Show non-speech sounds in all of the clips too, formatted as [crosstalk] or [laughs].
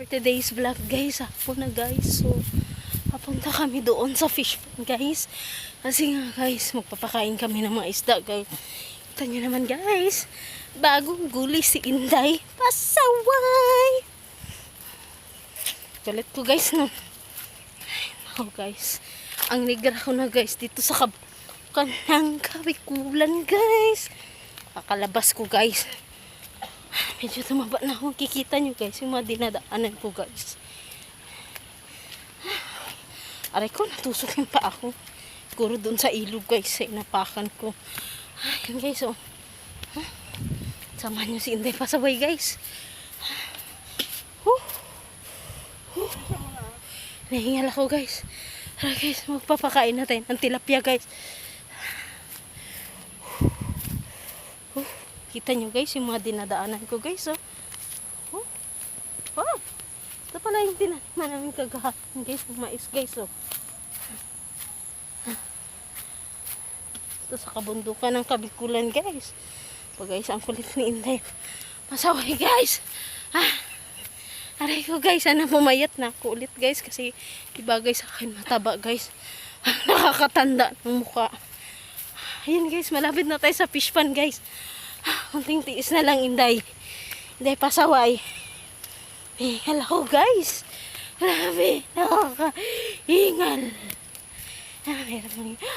For today's vlog guys, hapon na guys. So, papunta kami doon sa fish pond guys. Kasi nga guys, magpapakain kami ng mga isda guys. Kita nyo naman guys, bagong guli si Inday. Pasaway! Galit ko guys no. Oh guys, ang negra ko na guys dito sa kab kanang kabikulan guys. Kakalabas ko guys. Medyo tumaba na ako. Kikita nyo guys, yung mga dinadaanan ko guys. Aray ko, natusok yung pa ako. Siguro doon sa ilog guys, sa inapakan ko. Ayun guys, oh. Samahan nyo si Inday pasaway guys. Huh. Huh. Nahingal ako guys. Tara guys, magpapakain natin ng tilapia guys. Kita nyo guys, yung mga dinadaanan ko guys, oh. Oh. Oh. Ito pala yung tinaman namin kagahapon guys, ng mais guys, oh. Ito sa kabundukan ng kabikulan guys. Pag guys, ang kulit ni Inday. Masaway guys. Ah. Aray ko guys, sana pumayat na ako ulit guys kasi iba guys sa akin mataba guys. [laughs] Nakakatanda ng mukha. Ayun guys, malapit na tayo sa fish pan guys. [laughs] Kunting tiis na lang inday. Inday pasaway. Eh, hello guys. Grabe, nakakahingal. Ah,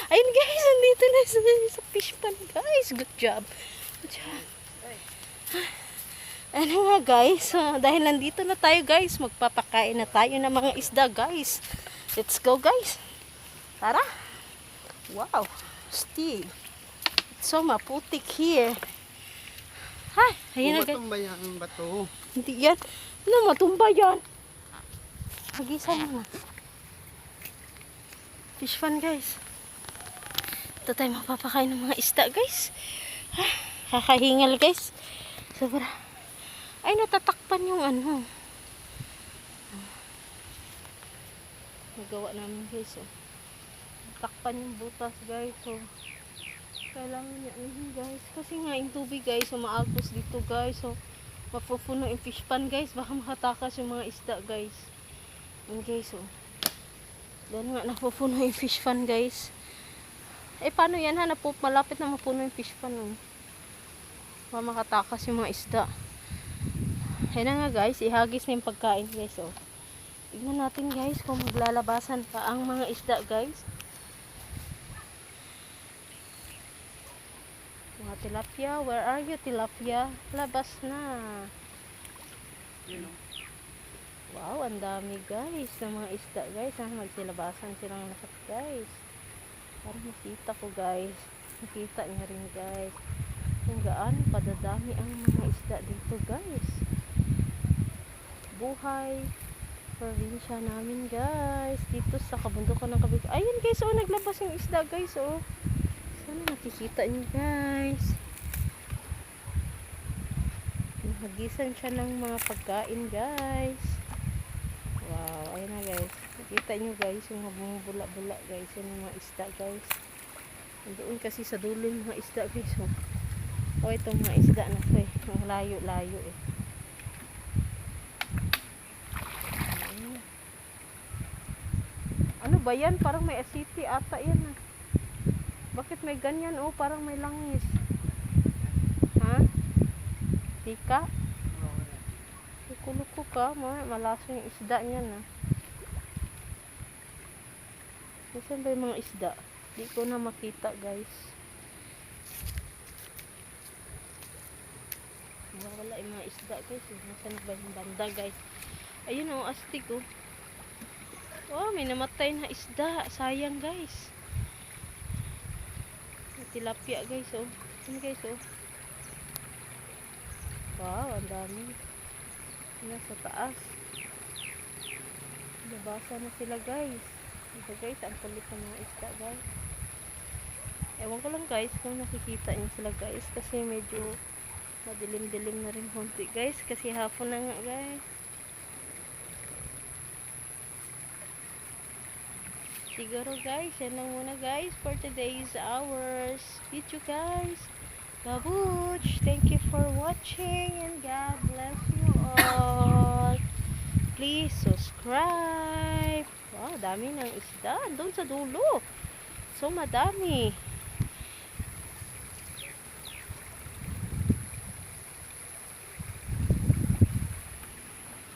Ayun guys, nandito na sa, sa fish pan guys. Good job. Good job. Ano nga guys, ah, dahil nandito na tayo guys, magpapakain na tayo ng mga isda guys. Let's go guys. Tara. Wow, Steve. It's so maputik here. Hi, ayun na guys. Bumatong ba yan ang bato? Hindi yan. Ano, matumba yan. Hagisan mo na. Fish fun guys. Ito tayo mapapakain ng mga isda guys. Ah, Kakahingal guys. Sobra. Ay, natatakpan yung ano. Nagawa namin guys. Oh. Natakpan yung butas guys. So, kailangan niya ano guys. Kasi nga yung tubig guys, umaagos dito guys. So, mapupuno yung fish pan guys. Baka makatakas yung mga isda guys. Yan guys oh. Dahil nga napupuno yung fish pan guys. Eh paano yan ha? Napup malapit na mapuno yung fish pan oh. Baka makatakas yung mga isda. Yan na nga guys, ihagis na yung pagkain guys oh. Tignan natin guys kung maglalabasan pa ang mga isda guys. Mga tilapia, where are you tilapia? Labas na. Wow, ang dami guys ng mga isda guys. Ah, magsilabasan silang lahat guys. Parang nakita ko guys. Nakita niya rin guys. Kung gaano kadadami ang mga isda dito guys. Buhay probinsya namin guys. Dito sa kabundukan ng kabig. Ayun guys, oh naglabas yung isda guys oh. Sana nakikita niyo guys. Nahagisan siya ng mga pagkain guys. Wow, ayun na guys. Nakita niyo guys yung bumubula-bula guys. Yung mga isda guys. Doon kasi sa dulo yung mga isda guys. Oh, oh itong mga isda na to eh. Layo-layo eh. Ano ba yan? Parang may asiti ata yan ah. Bakit may ganyan? Oh, parang may langis. Ha? Tika? Kuluko ka, ma malaso yung isda niyan ah. Saan ba yung mga isda? Di ko na makita guys. Wala yung mga isda guys. eh. Nasaan ba yung banda guys? Ayun oh, astig oh. Oh, may namatay na isda. Sayang guys. Tilapia guys oh. Ano guys oh. Wow, ang dami. Nasa taas. Nabasa na sila guys. Ito guys, ang kulit ng mga isda guys. Ewan ko lang guys kung nakikita niyo sila guys. Kasi medyo madilim-dilim na rin konti guys. Kasi hapon na nga guys. Siguro guys, yan lang muna guys for today's hours video guys. Babuch, thank you for watching and God bless you all. please subscribe. Wow, dami ng isda. Doon sa dulo. So, madami.